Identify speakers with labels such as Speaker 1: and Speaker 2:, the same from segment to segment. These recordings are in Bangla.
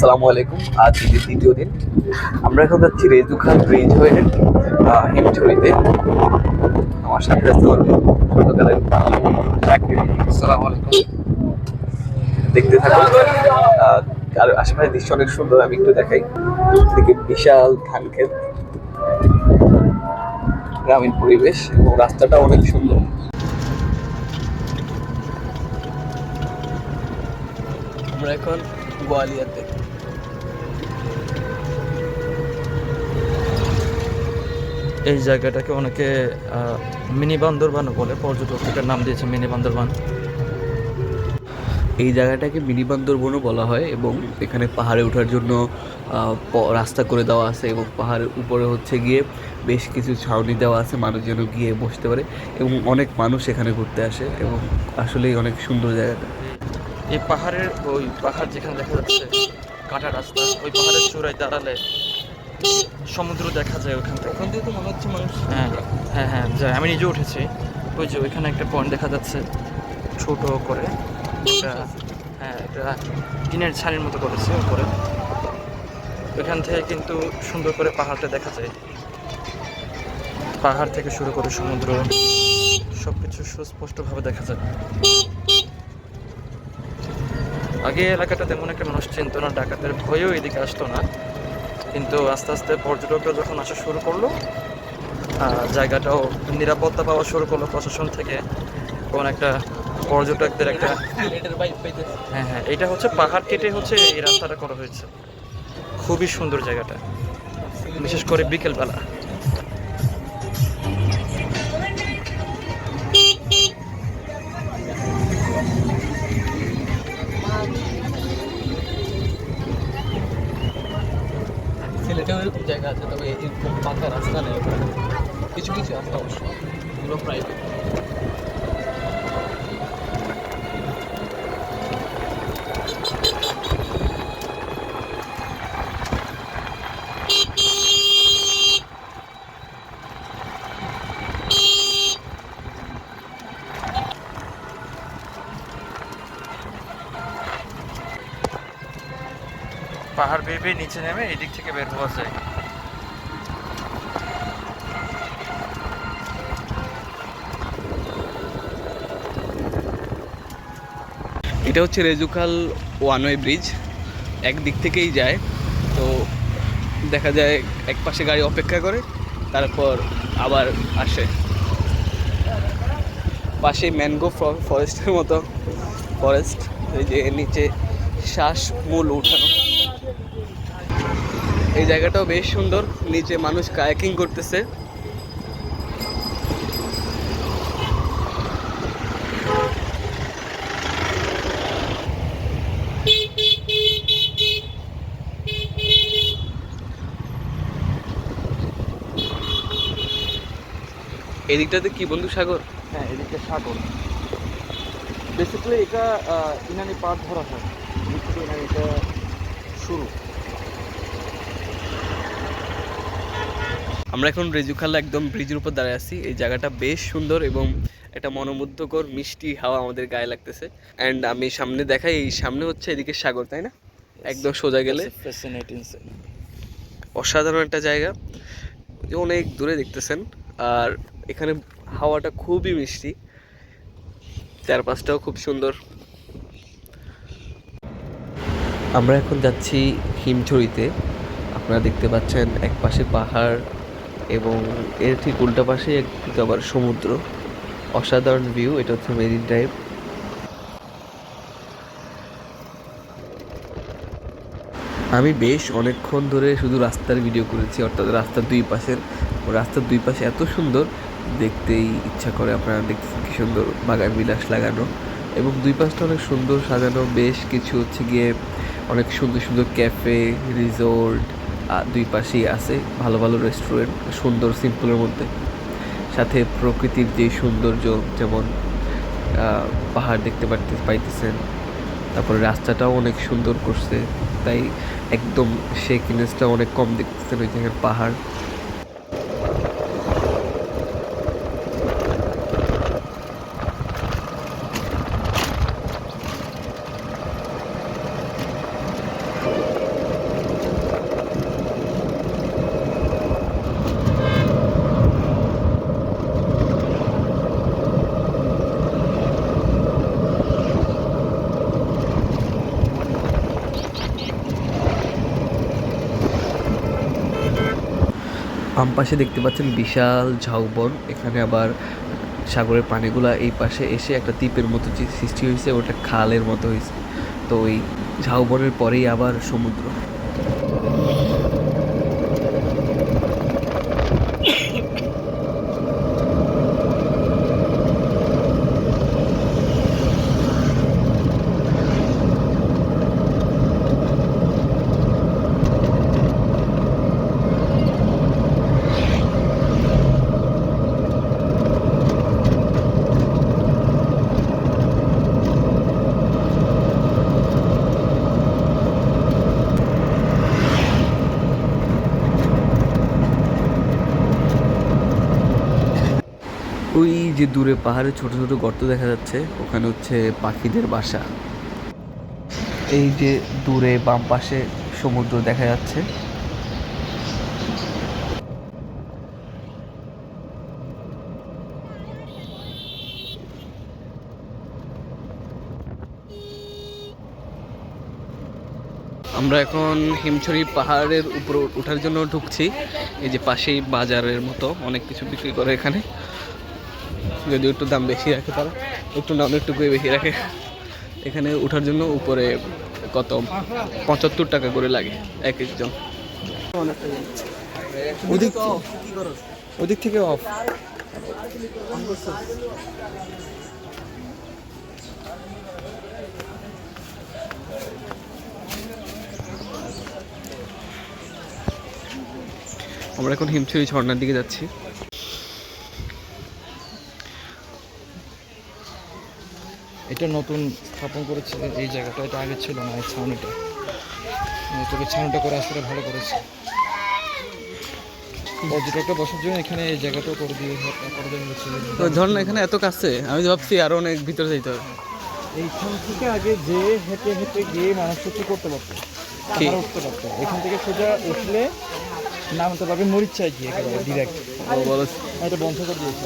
Speaker 1: আসসালামু আলাইকুম। আজ দ্বিতীয় দিন। আমরা এখন যাচ্ছি রেজুখান ব্রিজ হয়ে হিমছড়িতে। আমার সাথে আছে আমার ছোটবেলায় আসসালামু আলাইকুম। দেখতে থাকুন। আর আশেপাশে দৃশ্য অনেক সুন্দর, আমি একটু দেখাই। এদিকে বিশাল ধান ক্ষেত। গ্রামীণ পরিবেশ এবং রাস্তাটা অনেক সুন্দর। আমরা এখন গোয়ালিয়াতে।
Speaker 2: এই জায়গাটাকে অনেকে মিনি বান্দরবানও বলে পর্যটকের নাম দিয়েছে মিনি বান্দরবান।
Speaker 1: এই জায়গাটাকে মিনি বান্দরবনও বলা হয় এবং এখানে পাহাড়ে ওঠার জন্য রাস্তা করে দেওয়া আছে এবং পাহাড়ের উপরে হচ্ছে গিয়ে বেশ কিছু ছাউনি দেওয়া আছে মানুষ যেন গিয়ে বসতে পারে এবং অনেক মানুষ এখানে ঘুরতে আসে এবং আসলেই অনেক সুন্দর জায়গাটা।
Speaker 2: এই পাহাড়ের ওই পাহাড় যেখানে দেখা যাচ্ছে কাটা রাস্তা ওই পাহাড়ের চূড়ায় দাঁড়ালে সমুদ্র দেখা যায় ওখান থেকে।
Speaker 1: ওখান থেকে তো মনে হচ্ছে মানুষ
Speaker 2: হ্যাঁ হ্যাঁ হ্যাঁ আমি নিজে উঠেছি। ওই যে ওইখানে একটা পয়েন্ট দেখা যাচ্ছে ছোট করে। হ্যাঁ একটা টিনের ছানির মতো করেছে উপরে। ওইখান থেকে কিন্তু সুন্দর করে পাহাড়টা দেখা যায়। পাহাড় থেকে শুরু করে সমুদ্র সব কিছু সুস্পষ্টভাবে দেখা যায়। আগে এলাকাটা তেমন একটা মানুষ চিনত না ডাকাতের ভয়েও এদিকে আসতো না। কিন্তু আস্তে আস্তে পর্যটকরা যখন আসা শুরু করল জায়গাটাও নিরাপত্তা পাওয়া শুরু করল প্রশাসন থেকে। কোন একটা পর্যটকদের একটা হ্যাঁ হ্যাঁ এটা হচ্ছে পাহাড় কেটে হচ্ছে এই রাস্তাটা করা হয়েছে। খুবই সুন্দর জায়গাটা। বিশেষ করে বিকেলবেলা।
Speaker 1: এরকম জায়গা আছে তবে পাকা রাস্তা নেই কিছু কিছু রাস্তা অবশ্যই এগুলো প্রাইভেট
Speaker 2: পাহাড় বেয়ে বেয়ে নিচে নেমে এই দিক থেকে বের হওয়া যায়।
Speaker 1: এটা হচ্ছে রেজুকাল ওয়ান ওয়ে ব্রিজ একদিক থেকেই যায়, তো দেখা যায় এক পাশে গাড়ি অপেক্ষা করে, তারপর আবার আসে। পাশে ম্যানগ্রোভ ফরেস্টের মতো ফরেস্ট, এই যে নিচে শ্বাস মূল উঠানো। এই জায়গাটাও বেশ সুন্দর, নিচে মানুষ কায়াকিং করতেছে। এদিকটাতে কি বন্ধু সাগর?
Speaker 2: হ্যাঁ এদিকটা সাগর। বেসিক্যালি এটা ইনানি পাট ধরা হয়। এটা শুরু।
Speaker 1: আমরা এখন রেজুখাল্লা একদম ব্রিজের উপর দাঁড়িয়ে আছি। এই জায়গাটা বেশ সুন্দর এবং একটা মনোমুগ্ধকর মিষ্টি হাওয়া আমাদের গায়ে লাগতেছে। অ্যান্ড আমি সামনে দেখাই এই সামনে হচ্ছে এদিকে সাগর তাই না? একদম সোজা গেলে। অসাধারণ একটা জায়গা। অনেক দূরে দেখতেছেন। আর এখানে হাওয়াটা খুবই মিষ্টি। চারপাশটাও খুব সুন্দর। আমরা এখন যাচ্ছি হিমছড়িতে। আপনারা দেখতে পাচ্ছেন এক পাশে পাহাড় এবং এর ঠিক উল্টা পাশে একদিকে আবার সমুদ্র। অসাধারণ ভিউ এটা হচ্ছে মেরিন ড্রাইভ আমি বেশ অনেকক্ষণ ধরে শুধু রাস্তার ভিডিও করেছি, অর্থাৎ রাস্তার দুই পাশের। রাস্তার দুই পাশে এত সুন্দর, দেখতেই ইচ্ছা করে আপনারা দেখতেছেন কি সুন্দর বাগান বিলাস লাগানো। এবং দুই পাশটা অনেক সুন্দর সাজানো, বেশ কিছু হচ্ছে গিয়ে অনেক সুন্দর সুন্দর ক্যাফে রিসোর্ট দুই পাশেই আছে ভালো ভালো রেস্টুরেন্ট সুন্দর সিম্পলের মধ্যে। সাথে প্রকৃতির যে সৌন্দর্য, যেমন পাহাড় দেখতে পারতে পাইতেছেন। তারপরে রাস্তাটাও অনেক সুন্দর করছে। তাই একদম শেকিনেসটা অনেক কম দেখতেছেন ওই জায়গার পাহাড়। বাম পাশে দেখতে পাচ্ছেন বিশাল ঝাউবন। এখানে আবার সাগরের পানিগুলা এই পাশে এসে একটা দ্বীপের মতো যে সৃষ্টি হয়েছে, ওটা খালের মতো হয়েছে। তো ওই ঝাউবনের পরেই আবার সমুদ্র ওই যে দূরে পাহাড়ে ছোট ছোট গর্ত দেখা যাচ্ছে, ওখানে হচ্ছে পাখিদের বাসা। এই যে দূরে বাম পাশে সমুদ্র দেখা যাচ্ছে। আমরা এখন হিমছড়ি পাহাড়ের উপর ওঠার জন্য ঢুকছি। এই যে পাশেই বাজারের মতো, অনেক কিছু বিক্রি করে এখানে। যদি একটু দাম বেশি রাখে তারা একটু না অনেকটুকু বেশি রাখে। এখানে ওঠার জন্য উপরে কত? পঁচাত্তর টাকা করে লাগে এক একজন।
Speaker 2: ওদিক ওদিক থেকে অফ
Speaker 1: আমরা এখন হিমছড়ি ঝর্ণার দিকে যাচ্ছি।
Speaker 2: এটা নতুন স্থাপন করেছে এই জায়গাটা এটা আগে ছিল না এই ছাউনিটা। তবে ছাউনিটা করে আসলে ভালো করেছে। পর্যটকটা বসার জন্য এখানে এই জায়গাটাও করে দিয়ে করে দেওয়া
Speaker 1: তো ঝর্ণা এখানে এত কাছে আমি ভাবছি আরও অনেক ভিতরে যাইতে হবে।
Speaker 2: এইখান থেকে আগে যে হেঁটে হেঁটে গিয়ে মানুষ কি করতে পারতো? উঠতে পারতো। এখান থেকে সোজা উঠলে নামতে পারবে মরিচায় গিয়ে একেবারে ডিরেক্ট
Speaker 1: ও বলো।
Speaker 2: এটা বন্ধ করে দিয়েছে।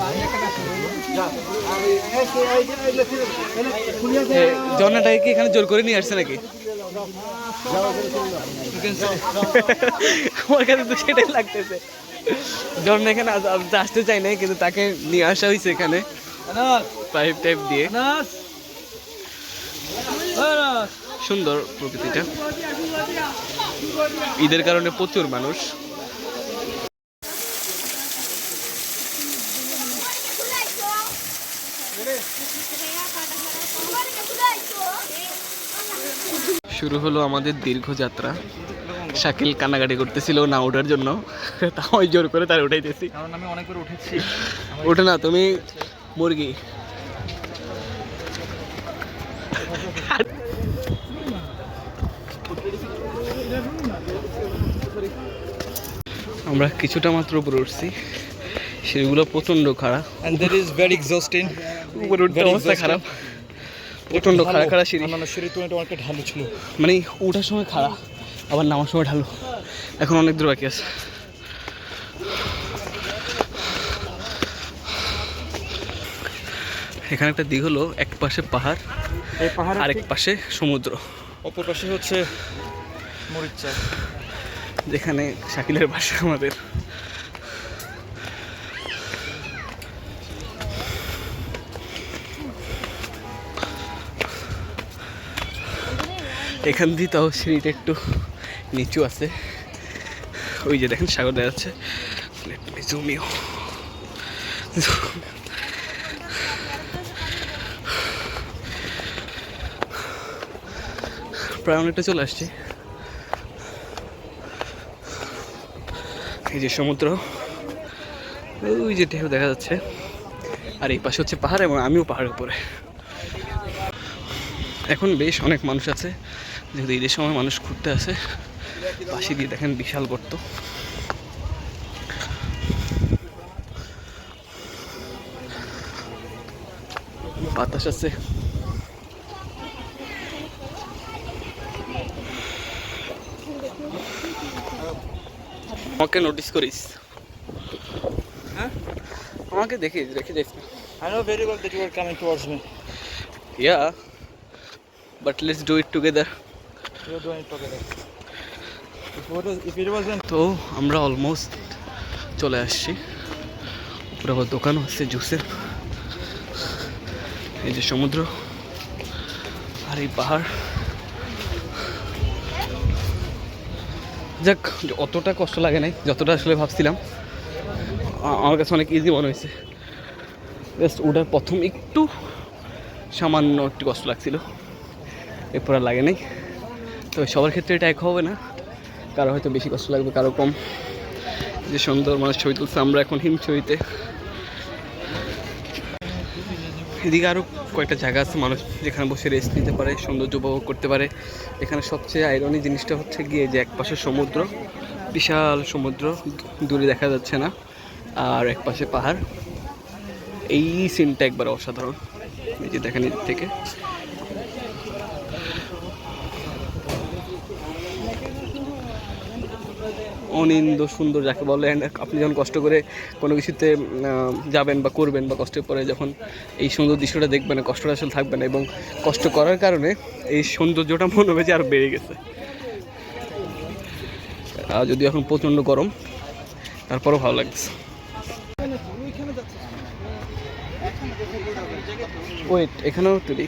Speaker 1: এ, কি এখানে জোর করে নিয়ে আসছে নাকি? আমার কাছে তো সেটাই লাগতেছে। ঝর্ণা এখানে আস- আস- আসতে চাই নাই কিন্তু তাকে নিয়ে আসা হয়েছে এখানে। পাইপ টাইপ দিয়ে। সুন্দর প্রকৃতিটা। ঈদের কারণে প্রচুর মানুষ। শুরু হলো আমাদের দীর্ঘ যাত্রা। শাকিল কান্নাকাটি করতেছিল না ওঠার জন্য। তাও জোর করে তার উঠাইতেছি।
Speaker 2: কারণ আমি অনেকবার উঠেছি।
Speaker 1: ওঠে না তুমি মুরগি। আমরা কিছুটা মাত্র উপরে উঠছি। সেগুলো প্রচণ্ড খারাপ
Speaker 2: exhausting.
Speaker 1: উপরে উঠতে অবস্থা খারাপ। প্রচণ্ড খাড়া খাড়া সিঁড়ি।
Speaker 2: অন্যান্য সিঁড়ি তুলনায় অনেকটা ঢালু ছিল।
Speaker 1: মানে ওঠার সময় খাড়া আবার নামার সময় ঢালু। এখন অনেক দূর বাকি আছে। এখানে একটা দিক হলো এক পাশে পাহাড়
Speaker 2: এই পাহাড়ের
Speaker 1: আরেক পাশে সমুদ্র।
Speaker 2: অপর পাশে হচ্ছে মরিচা
Speaker 1: যেখানে শাকিলের বাসা আমাদের। এখান দিয়ে তাও সিঁড়িটা একটু নিচু আছে। ওই যে দেখেন সাগর দেখা যাচ্ছে। You. প্রায় অনেকটা চলে আসছি। এই যে সমুদ্র, ওই যে ঢেউ দেখা যাচ্ছে। আর এই পাশে হচ্ছে পাহাড় এবং আমিও পাহাড়ের উপরে। এখন বেশ অনেক মানুষ আছে। যেহেতু ঈদের সময় মানুষ ঘুরতে আসে পাশে দিয়ে দেখেন বিশাল গর্ত। বাতাস আছে। আমাকে নোটিস করিস।
Speaker 2: হ্যাঁ?
Speaker 1: আমাকে দেখিস রেখে যাইস না।
Speaker 2: I know very well that you are coming towards me.
Speaker 1: Yeah but let's do it together
Speaker 2: You are doing it together.
Speaker 1: তো আমরা অলমোস্ট চলে আসছি। উপরে আবার দোকানও আছে জুসের। এই যে সমুদ্র আর এই পাহাড়। যাক, অতটা কষ্ট লাগে নাই, যতটা আসলে ভাবছিলাম। আমার কাছে অনেক ইজি মনে হয়েছে। জাস্ট ওটার প্রথম একটু সামান্য একটু কষ্ট লাগছিল। এরপর আর লাগে নাই। তো সবার ক্ষেত্রে এটা এক হবে না। কারও হয়তো বেশি কষ্ট লাগবে, কারও কম। যে সুন্দর মানুষ ছবি তুলছে, আমরা এখন হিমছড়িতে এদিকে আরও কয়েকটা জায়গা আছে, মানুষ যেখানে বসে রেস্ট নিতে পারে, সৌন্দর্য উপভোগ করতে পারে। এখানে সবচেয়ে আইরনি জিনিসটা হচ্ছে গিয়ে যে এক পাশে সমুদ্র, বিশাল সমুদ্র, দূরে দেখা যাচ্ছে না, আর এক পাশে পাহাড়। এই সিনটা একবার অসাধারণ। এই যে দেখেন থেকে। অনিন্দ সুন্দর যাকে বলে and আপনি যখন কষ্ট করে কোনো কিছুতে যাবেন বা করবেন বা কষ্টের পরে যখন এই সুন্দর দৃশ্যটা দেখবেন, কষ্টটা আসলে থাকবে না এবং কষ্ট করার কারণে এই সৌন্দর্যটা মনে যে আরও বেড়ে গেছে। আর যদি এখন প্রচণ্ড গরম, তারপরও ভালো লাগছে। ওয়েট এখানেও তুলি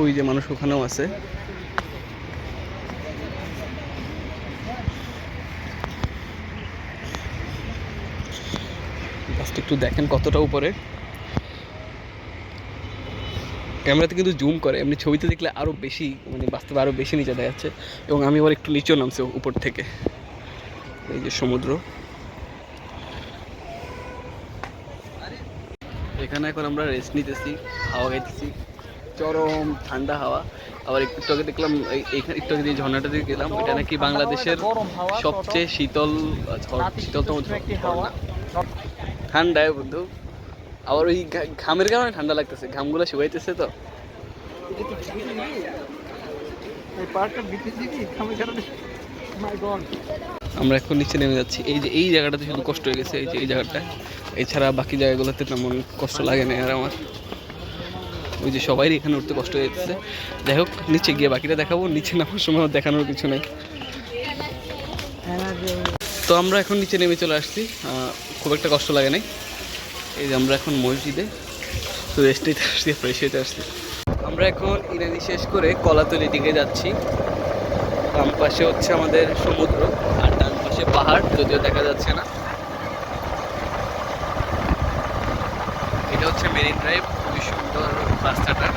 Speaker 1: ওই যে মানুষ ওখানেও আছে। জাস্ট একটু দেখেন কতটা উপরে। ক্যামেরাতে কিন্তু জুম করে এমনি ছবিতে দেখলে আরও বেশি মানে বাস্তবে আরও বেশি নিচে দেখা যাচ্ছে। এবং আমি আবার একটু নিচেও নামছি উপর থেকে। এই যে সমুদ্র। এখানে এখন আমরা রেস্ট নিতেছি হাওয়া খাইতেছি। চরম ঠান্ডা হাওয়া। আবার একটু আগে দেখলাম এই- এইখানে একটু আগে যে ঝর্ণাটা দিয়ে গেলাম এটা নাকি বাংলাদেশের সবচেয়ে শীতল শীতলতম ঝর্ণা ঠান্ডায় বন্ধু। আবার ওই ঘামের কারণে ঠান্ডা লাগতেছে। ঘামগুলো শুকাইতেছে তো। আমরা এখন নিচে নেমে যাচ্ছি। এই যে এই জায়গাটাতে শুধু কষ্ট হয়ে গেছে এই যে এই জায়গাটা। এছাড়া বাকি জায়গাগুলোতে তেমন কষ্ট লাগে না আর আমার। ওই যে সবাই এখানে উঠতে কষ্ট হয়ে যাচ্ছে। যাই হোক নিচে গিয়ে বাকিটা দেখাবো। নিচে নামার সময় দেখানোর কিছু নেই। তো আমরা এখন নিচে নেমে চলে আসছি। খুব একটা কষ্ট লাগে নাই। এই যে আমরা এখন মসজিদে, তো রেস্ট নিতে আসছি ফ্রেশ হতে আসছি। আমরা এখন ইরানি শেষ করে কলাতলির দিকে যাচ্ছি। বাম পাশে হচ্ছে আমাদের সমুদ্র, আর ডান পাশে পাহাড়, যদিও দেখা যাচ্ছে না। এটা হচ্ছে মেরিন ড্রাইভ, খুবই সুন্দর রাস্তাটা।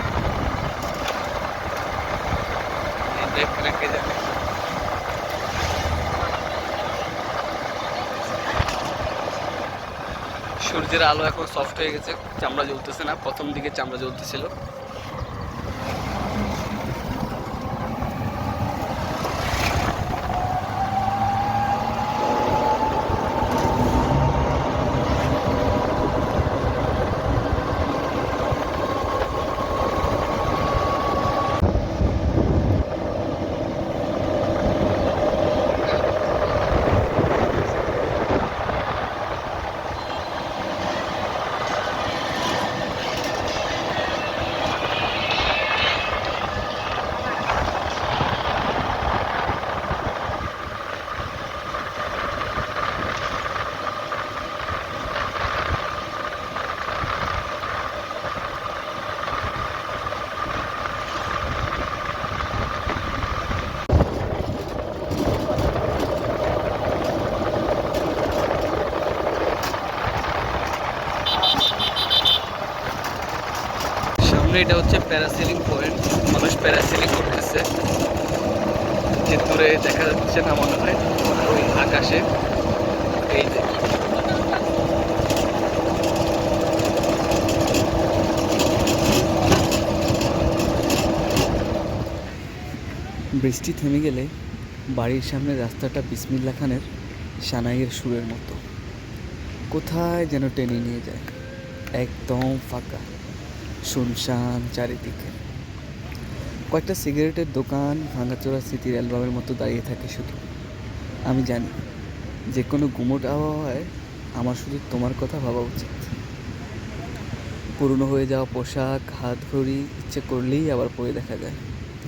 Speaker 1: মেরিন ড্রাইভ কাকে সূর্যের আলো এখন সফট হয়ে গেছে চামড়া জ্বলতেছে না প্রথম দিকে চামড়া জ্বলতেছিল। সামনে এটা হচ্ছে প্যারাসেলিং পয়েন্ট মানুষ প্যারাসেলিং করতেছে। যে দূরে দেখা যাচ্ছে না মনে হয়, আর ওই আকাশে। এই যে। বৃষ্টি থেমে গেলে বাড়ির সামনে রাস্তাটা বিসমিল্লা খানের সানাইয়ের সুরের মতো। কোথায় যেন টেনে নিয়ে যায়। একদম ফাঁকা। শুনশান চারিদিকে। কয়েকটা সিগারেটের দোকান ভাঙাচোরা স্মৃতির অ্যালবামের মতো দাঁড়িয়ে থাকে শুধু। আমি জানি যে কোনো গুমোট আবহাওয়ায় আমার শুধু তোমার কথা ভাবা উচিত। পুরনো হয়ে যাওয়া পোশাক, হাত ঘড়ি, ইচ্ছে করলেই আবার পরে দেখা যায়।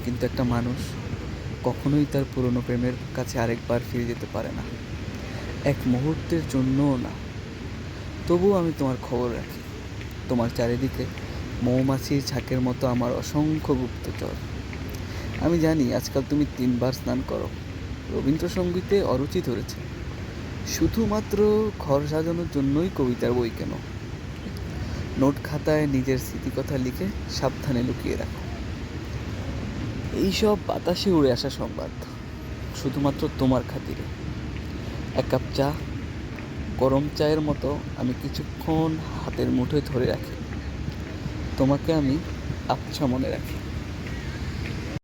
Speaker 1: কিন্তু একটা মানুষ কখনোই তার পুরনো প্রেমের কাছে আরেকবার ফিরে যেতে পারে না। এক মুহূর্তের জন্যও না। তবুও আমি তোমার খবর রাখি। তোমার চারিদিকে মৌমাছির ঝাঁকের মতো আমার অসংখ্য গুপ্তচর। আমি জানি আজকাল তুমি তিনবার স্নান করো। রবীন্দ্রসঙ্গীতে অরুচি ধরেছে। শুধুমাত্র ঘর সাজানোর জন্যই কবিতার বই কেন? নোট খাতায় নিজের স্মৃতিকথা লিখে সাবধানে লুকিয়ে রাখো। এইসব বাতাসে উড়ে আসা সংবাদ, শুধুমাত্র তোমার খাতিরে। এক কাপ চা, গরম চায়ের মতো আমি কিছুক্ষণ হাতের মুঠোয় ধরে রাখি। তোমাকে আমি আচ্ছা মনে রাখি।